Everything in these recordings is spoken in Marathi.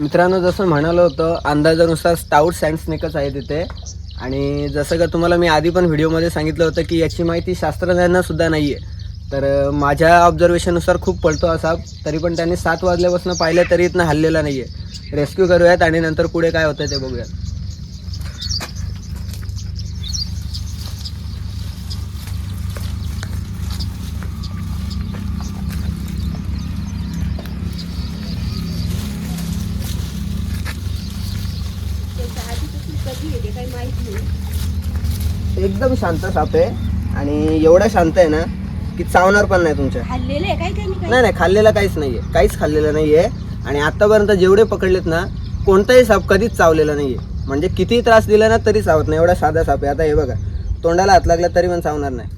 मित्रांनो जसं म्हणालो होतं अंदाजानुसार स्टाऊट सँड स्नेकच आहे तिथे आणि जसं का तुम्हाला मी आधी पण व्हिडिओमध्ये सांगितलं होतं की याची माहिती शास्त्रज्ञांनासुद्धा नाही आहे तर माझ्या ऑब्झर्वेशननुसार खूप पडतो असा. तरी पण त्यांनी सात वाजल्यापासून पाहिलं तरी इथनं हल्लेला नाही आहे रेस्क्यू करूयात आणि नंतर पुढे काय होतं ते बघूयात. एकदम शांत साप आहे आणि एवढा शांत आहे ना की चावणार पण नाही तुमच्या. खाल्लेले आहे नाही नाही खाल्लेलं काहीच नाहीये. काहीच खाल्लेलं नाहीये. आणि आतापर्यंत जेवढे पकडलेत ना कोणताही साप कधीच चावलेला नाहीये. म्हणजे किती त्रास दिला ना तरी चावत नाही. एवढा साधा साप आहे. आता हे बघा तोंडाला हात लागला तरी पण चावणार नाही.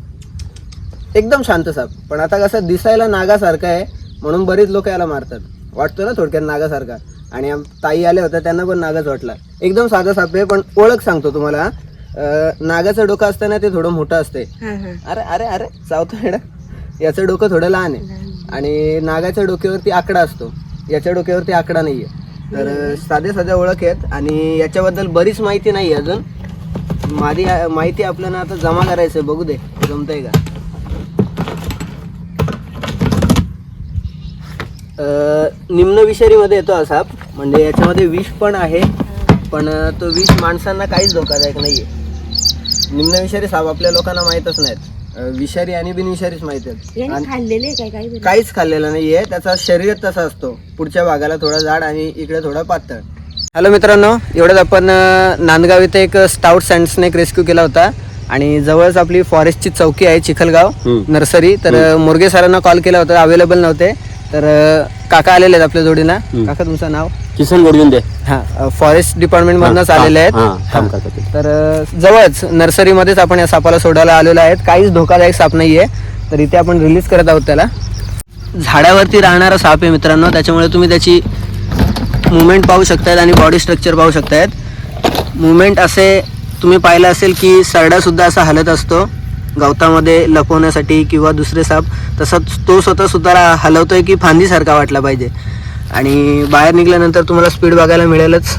एकदम शांत साप. पण आता कसं दिसायला नागासारखं आहे म्हणून बरीच लोक याला मारतात. वाटतो ना थोडक्यात नागासारखा. आणि आम- ताई आल्या होत्या त्यांना पण नागाच वाटला. एकदम साधा साप आहे पण ओळख सांगतो तुम्हाला. अं, नागाचं डोकं असतं ना ते थोडं मोठं असते. हा हा. अरे अरे अरे चावतो हेडा याचं डोकं थोडं लहान आहे. आणि नागाच्या डोक्यावरती आकडा असतो. याच्या डोक्यावरती आकडा नाहीये. तर साध्या साध्या ओळख आहेत. आणि याच्याबद्दल बरीच माहिती नाही अजून. माझी माहिती आपल्याला आता जमा करायचं आहे. बघू दे जमतंय का? अं, निम्न विषारीमध्ये येतो हा साप. म्हणजे याच्यामध्ये विष पण आहे पण तो विष माणसांना काहीच धोकादायक नाहीये. निम्न विषारी साप आपल्या लोकांना माहीतच नाहीत. विषारी आणि बिनविषारीच माहीत आहेत. आहे? काहीच खाल्लेलं नाहीये. त्याचा शरीर तसा असतो. पुढच्या भागाला थोडा जाड आणि इकडे थोडा पातळ. हॅलो मित्रांनो एवढ्यात आपण नांदगाव इथे एक स्टाऊट सँड स्नेक रेस्क्यू केला होता. आणि जवळच आपली फॉरेस्टची चौकी आहे चिखलगाव नर्सरी. तर मोरगे सरांना कॉल केला होता अवेलेबल नव्हते. तर काका आलेले आहेत आपल्या जोडीला. काका तुमचं नाव? किसन गोडगुंदे हा फॉरेस्ट डिपार्टमेंट मधनच आलेले आहेत. हा, काम करतात ते. तर अ, जवळच नर्सरीमध्येच आपण या सापाला सोडायला आलेलो आहेत. काहीच धोकादायक साप नाहीये. तर इथे आपण रिलीज करत आहोत त्याला. झाडावरती राहणारा साप आहे मित्रांनो. त्याच्यामुळे तुम्ही त्याची मुवमेंट पाहू शकतायत आणि बॉडी स्ट्रक्चर पाहू शकतायत. मुवमेंट असे तुम्ही पाहिलं असेल की सरडासुद्धा असा हलत असतो. गवतामध्ये लपवण्यासाठी किंवा दुसरे साप तसंच तो स्वतः सुद्धा हलवतोय की फांदीसारखा वाटला पाहिजे. आणि बाहेर निघाल्यानंतर तुम्हाला स्पीड बघायला मिळेलच.